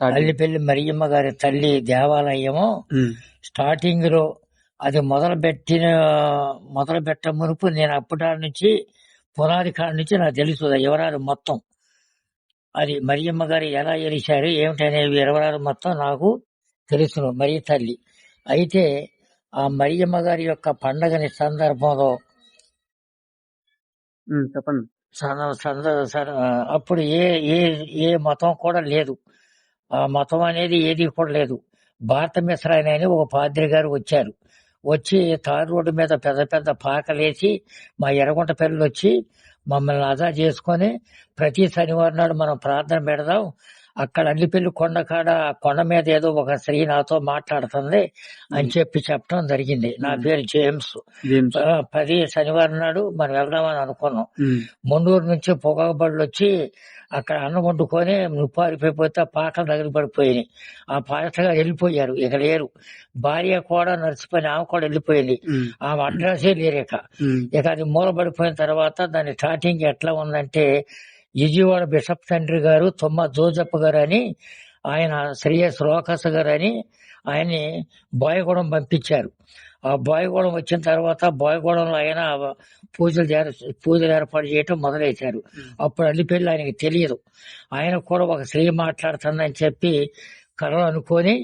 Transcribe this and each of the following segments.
అల్లిపల్లి మరియమ్మ గారి తల్లి దేవాలయము స్టార్టింగ్లో అది మొదలు పెట్టిన మొదలు పెట్ట మునుపు నేను అప్పటి నుంచి పునాది కాడ నుంచి నాకు తెలుసు వివరాలు మొత్తం. అది మరియమ్మ గారు ఎలా గెలిచారు ఏమిటనే వివరాలు మొత్తం నాకు తెలుసును మరి తల్లి. అయితే ఆ మరియమ్మ గారి యొక్క పండగని సందర్భంలో చెప్పండి. అప్పుడు ఏ ఏ ఏ మతం కూడా లేదు. మతం అనేది ఏది కూడా లేదు. భారత మిశ్రాయన అని ఒక పాద్రి గారు వచ్చారు. వచ్చి తారు రోడ్డు మీద పెద్ద పెద్ద పాకలేసి మా ఎర్రగుంట పిల్లలు వచ్చి మమ్మల్ని అదా చేసుకొని ప్రతి శనివారం నాడు మనం ప్రార్థన పెడదాం. అక్కడ అల్లిపల్లి కొండ కాడ కొండ మీద ఏదో ఒక స్త్రీ నాతో మాట్లాడుతుంది అని చెప్పి చెప్పడం జరిగింది. నా పేరు జేమ్స్. పది శనివారం నాడు మనం వెళ్దామని అనుకున్నాం. ముండూరు నుంచి పొగాకు బళ్ళు వచ్చి అక్కడ అన్నం వండుకొని నుప్పారిపోయిపోతే పాటలు దగ్గర పడిపోయినాయి. ఆ పాటగా వెళ్ళిపోయారు. ఇక లేరు. భార్య కూడా నడిచిపోయిన ఆమె కూడా వెళ్ళిపోయింది. ఆమె అడ్రస్సే లేరు ఇక ఉమ్, ఇక అది మూలబడిపోయిన తర్వాత దాని స్టార్టింగ్ ఎట్లా ఉందంటే విజయవాడ బిషప్ తండ్రి గారు తుమ్మ జోజప్ప గారు అని ఆయన శ్రీఎస్ లోకస్ గారు అని ఆయన్ని బోయగూడెం పంపించారు. ఆ బోయగూడెం వచ్చిన తర్వాత బోయగూడెంలో ఆయన పూజలు పూజలు ఏర్పాటు చేయటం మొదలెట్టారు అప్పుడు అల్లిపెళ్ళి ఆయనకి తెలియదు. ఆయన కూడా ఒక స్త్రీ మాట్లాడుతుందని చెప్పి కలలు అనుకొని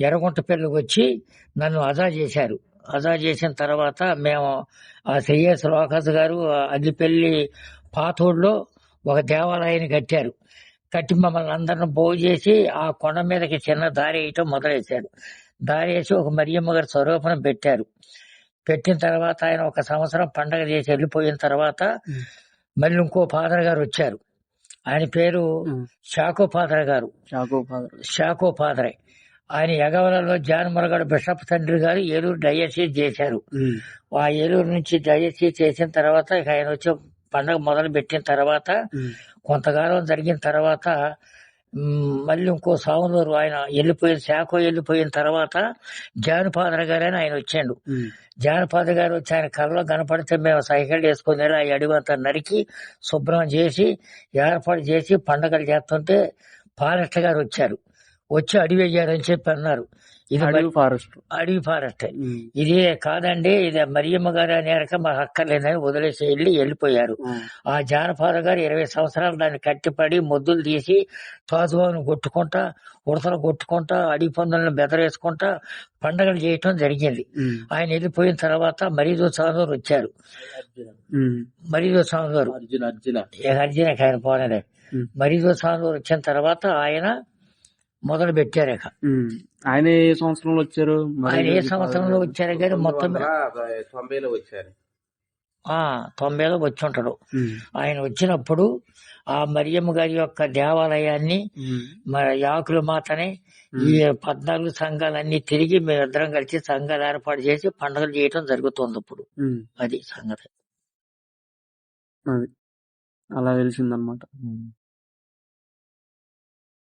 ఎర్రగుంట పెళ్ళికి వచ్చి నన్ను అజా చేశారు. అజా చేసిన తర్వాత మేము ఆ శ్రీఎస్ లోకస్ గారు అల్లిపల్లి పాతూరులో ఒక దేవాలయాన్ని కట్టారు. కట్టి మమ్మల్ని అందరిని పోగు చేసి ఆ కొండ మీదకి చిన్న దారి వేయటం మొదలెట్టారు దారి వేసి ఒక మరియమ్మ గారి స్వరూపం పెట్టారు. పెట్టిన తర్వాత ఆయన ఒక సంవత్సరం పండగ చేసి వెళ్ళిపోయిన తర్వాత మళ్ళీ ఇంకో ఫాదర్ గారు వచ్చారు. ఆయన పేరు షాకో ఫాదర్ గారు. చాకో ఫాదర్. షాకో ఆయన ఎగవలలో జాన్ మురగడ బిషప్ తండ్రి గారు ఏలూరు డయసీజ్ చేశారు. ఆ ఏలూరు నుంచి డయసీజ్ చేసిన తర్వాత ఆయన వచ్చి పండగ మొదలు పెట్టిన తర్వాత కొంతకాలం జరిగిన తర్వాత మళ్ళీ ఇంకో సాములూరు ఆయన వెళ్ళిపోయిన శాఖ వెళ్ళిపోయిన తర్వాత జాన్ ఫాదర్ గారని ఆయన వచ్చాడు. ఉమ్, జాన్ ఫాదర్ గారు వచ్చి ఆయన కళ్ళలో కనపడితే మేము సైకిల్ వేసుకుని వెళ్ళి ఆ అడివంతా నరికి శుభ్రం చేసి ఏర్పాటు చేసి పండగలు చేస్తుంటే ఫారెస్ట్ గారు వచ్చారు. వచ్చి అడివి అయ్యారని చెప్పి అన్నారు. ఇది అడవి ఫారెస్ట్. అడవి ఫారెస్ట్. ఇది కాదండి ఇది మరియమ్మ గారు అనేరక మాకు అక్కర్లేదని వదిలేసి వెళ్ళి వెళ్ళిపోయారు. ఆ. జానపాద గారు ఇరవై సంవత్సరాలు దాన్ని కట్టిపడి మొద్దులు తీసి తాజువాను కొట్టుకుంటా ఉడతలు కొట్టుకుంటా అడవి పందులను బెదరేసుకుంటా పండగలు చేయటం జరిగింది. ఆయన వెళ్ళిపోయిన తర్వాత మరీదో సాందూరు వచ్చారు. మరీదో సాందూరు అర్జున అర్జున. అర్జునకి ఆయన పోనలే మరీదో సాందూరు వచ్చిన తర్వాత ఆయన మొదలు పెట్టారు ఇక. ఉమ్. ఆయన ఏ సంవత్సరంలో వచ్చారు? మరి ఆయన ఏ సంవత్సరంలో వచ్చారు కానీ మొత్తం తొంభైలో వచ్చారు. ఆ తొంభైలో వచ్చి ఉంటాడు. ఆయన వచ్చినప్పుడు ఆ మరియమ్మ గారి యొక్క దేవాలయాన్ని మన యాకుల మాతని ఈ పద్నాలుగు సంఘాలన్నీ తిరిగి మేమిద్దరం కలిసి సంఘాలు ఏర్పాటు చేసి పండుగలు చేయటం జరుగుతుంది ఇప్పుడు. అది సంగతి. అది. అలా తెలిసిందనమాట